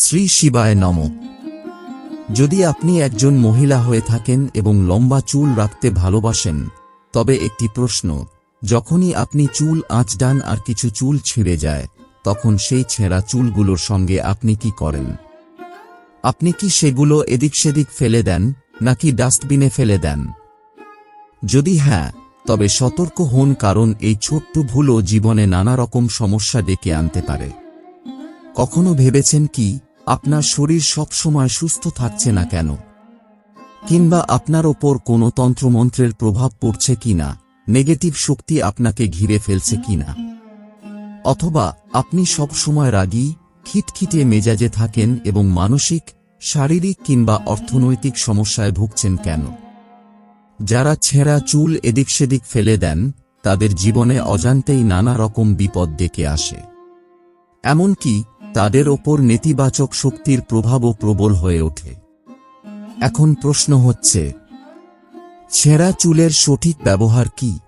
শ্রী শিবায় নম। যদি আপনি একজন মহিলা হয়ে থাকেন এবং লম্বা চুল রাখতে ভালোবাসেন, তবে একটি প্রশ্ন, যখনই আপনি চুল আঁচডান আর কিছু চুল ছিঁড়ে যায়, তখন সেই ছেঁড়া চুলগুলোর সঙ্গে আপনি কি করেন? আপনি কি সেগুলো এদিক সেদিক ফেলে দেন, নাকি ডাস্টবিনে ফেলে দেন? যদি হ্যাঁ তবে সতর্ক হন কারণ এই ছোট্ট ভুলও জীবনে নানা রকম সমস্যা ডেকে আনতে পারে। কখনো ভেবেছেন কি আপনার শরীর সবসময় সুস্থ থাকছে না কেন? কিংবা আপনার ওপর কোনো তন্ত্রমন্ত্রের প্রভাব পড়ছে কিনা? নেগেটিভ শক্তি আপনাকে ঘিরে ফেলছে কিনা? অথবা আপনি সবসময় রাগী, খিটখিটে মেজাজে থাকেন এবং মানসিক, শারীরিক কিংবা অর্থনৈতিক সমস্যায় ভুগছেন কেন? যারা ছেঁড়া চুল এদিক সেদিক ফেলে দেন, তাদের জীবনে অজান্তেই নানা রকম বিপদ ডেকে আসে। এমনকি তাদের ওপর নেতিবাচক শক্তির প্রভাবও প্রবল হয়ে ওঠে। এখন প্রশ্ন হচ্ছে ছেঁড়া চুলের সঠিক ব্যবহার কি?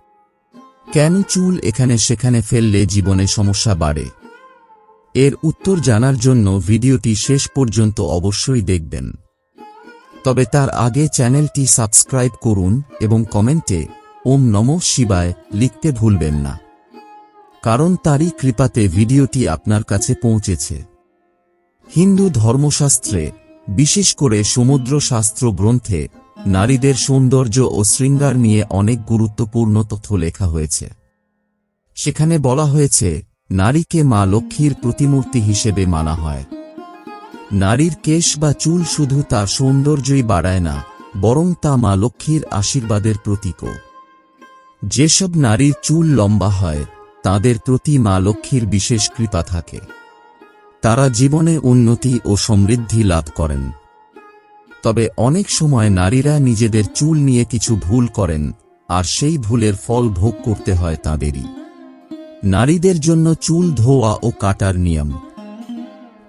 কেন চুল এখানে সেখানে ফেললে জীবনে সমস্যা বাড়ে? এর উত্তর জানার জন্য ভিডিওটি শেষ পর্যন্ত অবশ্যই দেখবেন। তবে তার আগে চ্যানেলটি সাবস্ক্রাইব করুন এবং কমেন্টে ওম নম শিবায় লিখতে ভুলবেন না। কারণ তারই কৃপাতে ভিডিওটি আপনার কাছে পৌঁছেছে। হিন্দু ধর্মশাস্ত্রে, বিশেষ করে সমুদ্র শাস্ত্র গ্রন্থে, নারীদের সৌন্দর্য ও শৃঙ্গার নিয়ে অনেক গুরুত্বপূর্ণ তথ্য লেখা হয়েছে। সেখানে বলা হয়েছে, নারীকে মা লক্ষ্মীর প্রতিমূর্তি হিসেবে মানা হয়। নারীর কেশ বা চুল শুধু তার সৌন্দর্যই বাড়ায় না, বরং তা মা লক্ষ্মীর আশীর্বাদের প্রতীকও। যেসব নারীর চুল লম্বা হয় তাদের প্রতি মা লক্ষ্মীর বিশেষ কৃপা থাকে। তারা জীবনে উন্নতি ও সমৃদ্ধি লাভ করেন। তবে অনেক সময় নারীরা নিজেদের চুল নিয়ে কিছু ভুল করেন, আর সেই ভুলের ফল ভোগ করতে হয় তাদেরই। নারীদের জন্য চুল ধোয়া ও কাটার নিয়ম।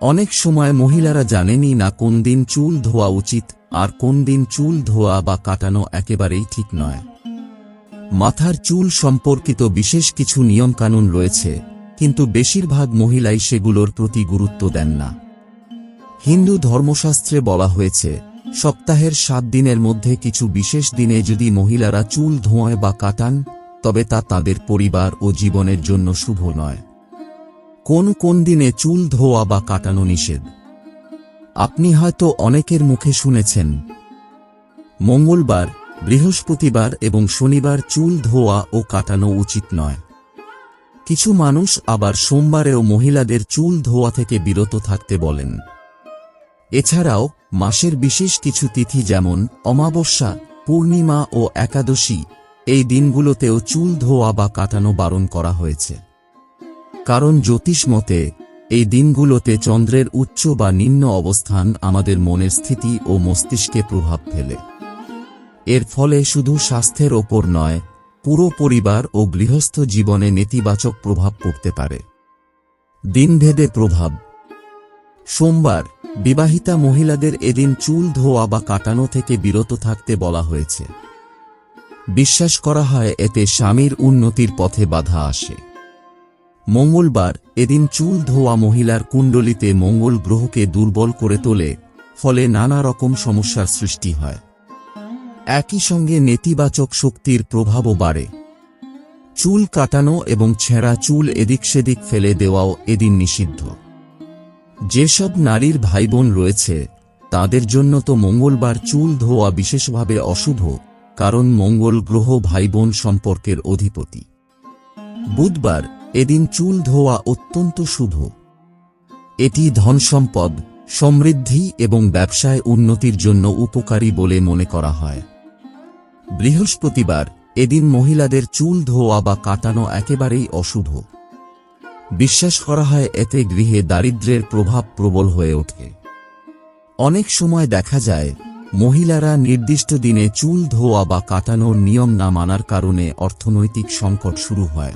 অনেক সময় মহিলারা জানেনই না কোন দিন চুল ধোয়া উচিত, আর কোন দিন চুল ধোয়া বা কাটানো একেবারেই ঠিক নয়। মাথার চুল সম্পর্কিত বিশেষ কিছু নিয়মকানুন রয়েছে, কিন্তু বেশিরভাগ মহিলাই সেগুলোর প্রতি গুরুত্ব দেন না। হিন্দু ধর্মশাস্ত্রে বলা হয়েছে, সপ্তাহের সাত দিনের মধ্যে কিছু বিশেষ দিনে যদি মহিলারা চুল ধোঁয় বা কাটান, তবে তা তাদের পরিবার ও জীবনের জন্য শুভ নয়। কোন কোন দিনে চুল ধোয়া বা কাটানো নিষেধ? আপনি হয়তো অনেকের মুখে শুনেছেন, মঙ্গলবার বৃহস্পতিবার এবং শনিবার চুল ধোয়া ও কাটানো উচিত নয়। কিছু মানুষ আবার সোমবারেও মহিলাদের চুল ধোয়া থেকে বিরত থাকতে বলেন। এছাড়াও, মাসের বিশেষ কিছু তিথি যেমন অমাবস্যা, পূর্ণিমা ও একাদশী, এই দিনগুলোতেও চুল ধোয়া বা কাটানো বারণ করা হয়েছে। কারণ জ্যোতিষ মতে, এই দিনগুলোতে চন্দ্রের উচ্চ বা নিম্ন অবস্থান আমাদের মনের স্থিতি ও মস্তিষ্কে প্রভাব ফেলে। এর ফলে শুধু স্বাস্থ্যের ওপর নয়, পুরো পরিবার ও গৃহস্থ জীবনে নেতিবাচক প্রভাব পড়তে পারে। দিনভেদে প্রভাব। সোমবার, বিবাহিতা মহিলাদের এদিন চুল ধোয়া বা কাটানো থেকে বিরত থাকতে বলা হয়েছে। বিশ্বাস করা হয় এতে স্বামীর উন্নতির পথে বাধা আসে। মঙ্গলবার, এদিন চুল ধোয়া মহিলার কুণ্ডলিতে মঙ্গল গ্রহকে দুর্বল করে তোলে, ফলে নানা রকম সমস্যার সৃষ্টি হয়। একই সঙ্গে নেতিবাচক শক্তির প্রভাবও বাড়ে। চুল কাটানো এবং ছেঁড়া চুল এদিক সেদিক ফেলে দেওয়াও এদিন নিষিদ্ধ। যেসব নারীর ভাইবোন রয়েছে, তাদের জন্য তো মঙ্গলবার চুল ধোয়া বিশেষভাবে অশুভ, কারণ মঙ্গল গ্রহ ভাইবোন সম্পর্কের অধিপতি। বুধবার এদিন চুল ধোয়া অত্যন্ত শুভ। এটি ধনসম্পদ, সমৃদ্ধি এবং ব্যবসায় উন্নতির জন্য উপকারী বলে মনে করা হয়। বৃহস্পতিবার এদিন মহিলাদের চুল, ধোয়া বা কাটানো একেবারেই অশুভ। বিশ্বাস করা হয় এতে গৃহে দারিদ্র্যের প্রভাব প্রবল হয়ে ওঠে। অনেক সময় দেখা যায়, মহিলারা নির্দিষ্ট দিনে চুল, ধোয়া বা কাটানোর নিয়ম না মানার কারণে অর্থনৈতিক সংকট শুরু হয়।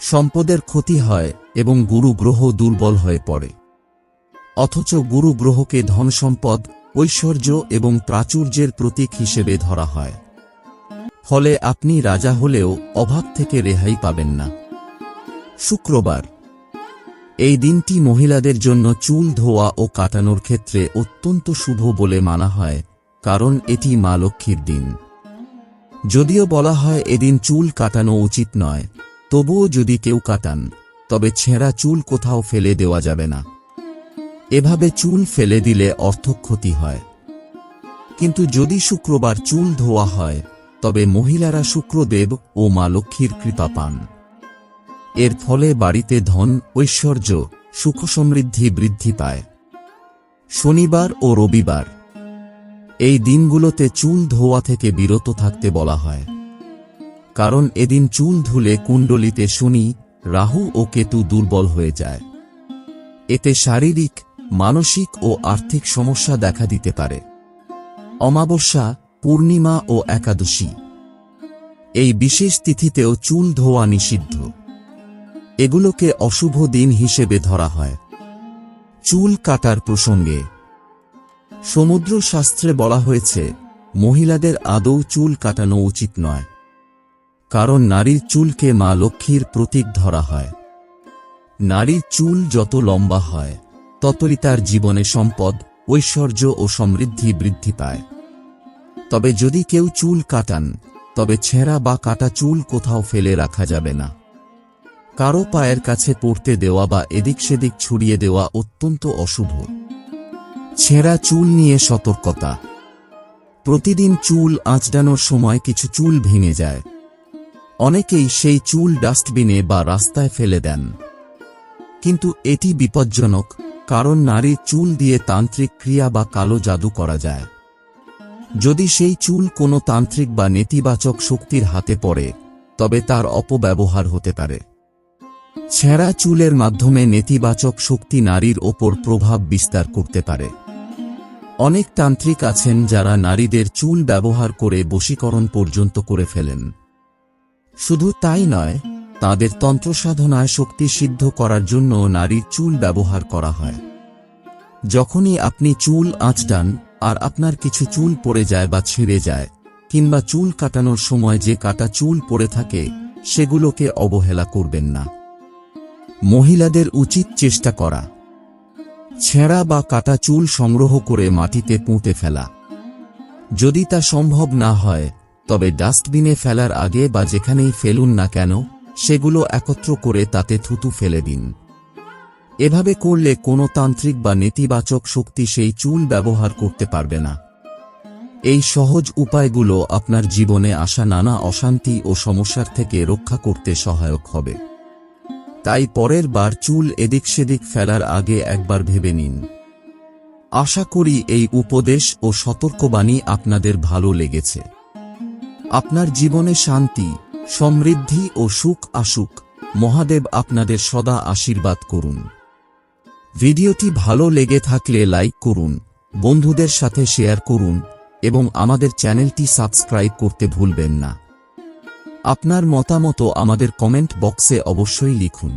সম্পদের ক্ষতি হয় এবং গুরু গ্রহ দুর্বল হয়ে পড়ে। অথচ গুরু গ্রহকে ধনসম্পদ ঐশ্বর্য এবং প্রাচুর্যের প্রতীক হিসেবে ধরা হয়। ফলে আপনি রাজা হলেও অভাব থেকে রেহাই পাবেন না। শুক্রবার। এই দিনটি মহিলাদের জন্য চুল ধোয়া ও কাটানোর ক্ষেত্রে অত্যন্ত শুভ বলে মানা হয়, কারণ এটি মা লক্ষ্মীর দিন। যদিও বলা হয় এদিন চুল কাটানো উচিত নয়, তবুও যদি কেউ কাটান, তবে ছেঁড়া চুল কোথাও ফেলে দেওয়া যাবে না। এভাবে চুল ফেলে দিলে অর্থক্ষতি হয়। কিন্তু যদি শুক্রবার চুল ধোয়া হয়, তবে মহিলারা শুক্রদেব ও মা লক্ষ্মীর কৃপা পান। এর ফলে বাড়িতে ধন, ঐশ্বর্য, সুখ সমৃদ্ধি বৃদ্ধি পায়। শনিবার ও রবিবার এই দিনগুলোতে চুল ধোয়া থেকে বিরত থাকতে বলা হয়। কারণ এদিন চুল ধুলে কুণ্ডলিতে শনি, রাহু ও কেতু দুর্বল হয়ে যায়। এতে শারীরিক মানসিক ও আর্থিক সমস্যা দেখা দিতে পারে। অমাবস্যা, পূর্ণিমা ও একাদশী। এই বিশেষ তিথিতেও চুল ধোয়া নিষিদ্ধ। এগুলোকে অশুভ দিন হিসেবে ধরা হয়। চুল কাটার প্রসঙ্গে। সমুদ্র শাস্ত্রে বলা হয়েছে, মহিলাদের আদৌ চুল কাটানো উচিত নয়। কারণ নারীর চুলকে মা লক্ষ্মীর প্রতীক ধরা হয়। নারীর চুল যত লম্বা হয় ততই তার জীবনে সম্পদ, ঐশ্বর্য ও সমৃদ্ধি বৃদ্ধি পায়। তবে যদি কেউ চুল কাটান, তবে ছেঁড়া বা কাটা চুল কোথাও ফেলে রাখা যাবে না। কারও পায়ের কাছে পড়তে দেওয়া বা এদিক সেদিক ছড়িয়ে দেওয়া অত্যন্ত অশুভ। ছেঁড়া চুল নিয়ে সতর্কতা। প্রতিদিন চুল আঁচড়ানোর সময় কিছু চুল ভেঙে যায়। অনেকেই সেই চুল ডাস্টবিনে বা রাস্তায় ফেলে দেন। কিন্তু এটি বিপজ্জনক কারণ নারীর চুল দিয়ে তান্ত্রিক ক্রিয়া বা কালো জাদু করা যায়। যদি সেই চুল কোনো তান্ত্রিক বা নেতিবাচক শক্তির হাতে পড়ে, তবে তার অপব্যবহার হতে পারে। ছেঁড়া চুলের মাধ্যমে নেতিবাচক শক্তি নারীর ওপর প্রভাব বিস্তার করতে পারে। অনেক তান্ত্রিক আছেন যারা নারীদের চুল ব্যবহার করে বশীকরণ পর্যন্ত করে ফেলেন। শুধু তাই নয় তাদের তন্ত্রসাধনায় শক্তি সিদ্ধ করার জন্য নারীর চুল ব্যবহার করা হয়। যখনই আপনি চুল আঁচড়ান আর আপনার কিছু চুল পড়ে যায় বা ছিঁড়ে যায়, কিংবা চুল কাটানোর সময় যে কাটা চুল পড়ে থাকে, সেগুলোকে অবহেলা করবেন না। মহিলাদের উচিত চেষ্টা করা। ছেঁড়া বা কাটা চুল সংগ্রহ করে মাটিতে পুঁতে ফেলা। যদি তা সম্ভব না হয়, তবে ডাস্টবিনে ফেলার আগে বা যেখানেই ফেলুন না কেন সেগুলো একত্র করে তাতে থুতু ফেলে দিন। এভাবে করলে কোনো তান্ত্রিক বা নেতিবাচক শক্তি সেই চুল ব্যবহার করতে পারবে না। এই সহজ উপায়গুলো আপনার জীবনে আসা নানা অশান্তি ও সমস্যার থেকে রক্ষা করতে সহায়ক হবে। তাই পরের বার চুল এদিক সেদিক ফেলার আগে একবার ভেবে নিন। আশা করি এই উপদেশ ও সতর্কবাণী আপনাদের ভালো লেগেছে। আপনার জীবনে শান্তি সমৃদ্ধি ও সুখ আসুক, মহাদেব আপনাদের সদা আশীর্বাদ করুন। ভিডিওটি ভালো লেগে থাকলে লাইক করুন, বন্ধুদের সাথে শেয়ার করুন, এবং আমাদের চ্যানেলটি সাবস্ক্রাইব করতে ভুলবেন না। আপনার মতামত আমাদের কমেন্ট বক্সে অবশ্যই লিখুন।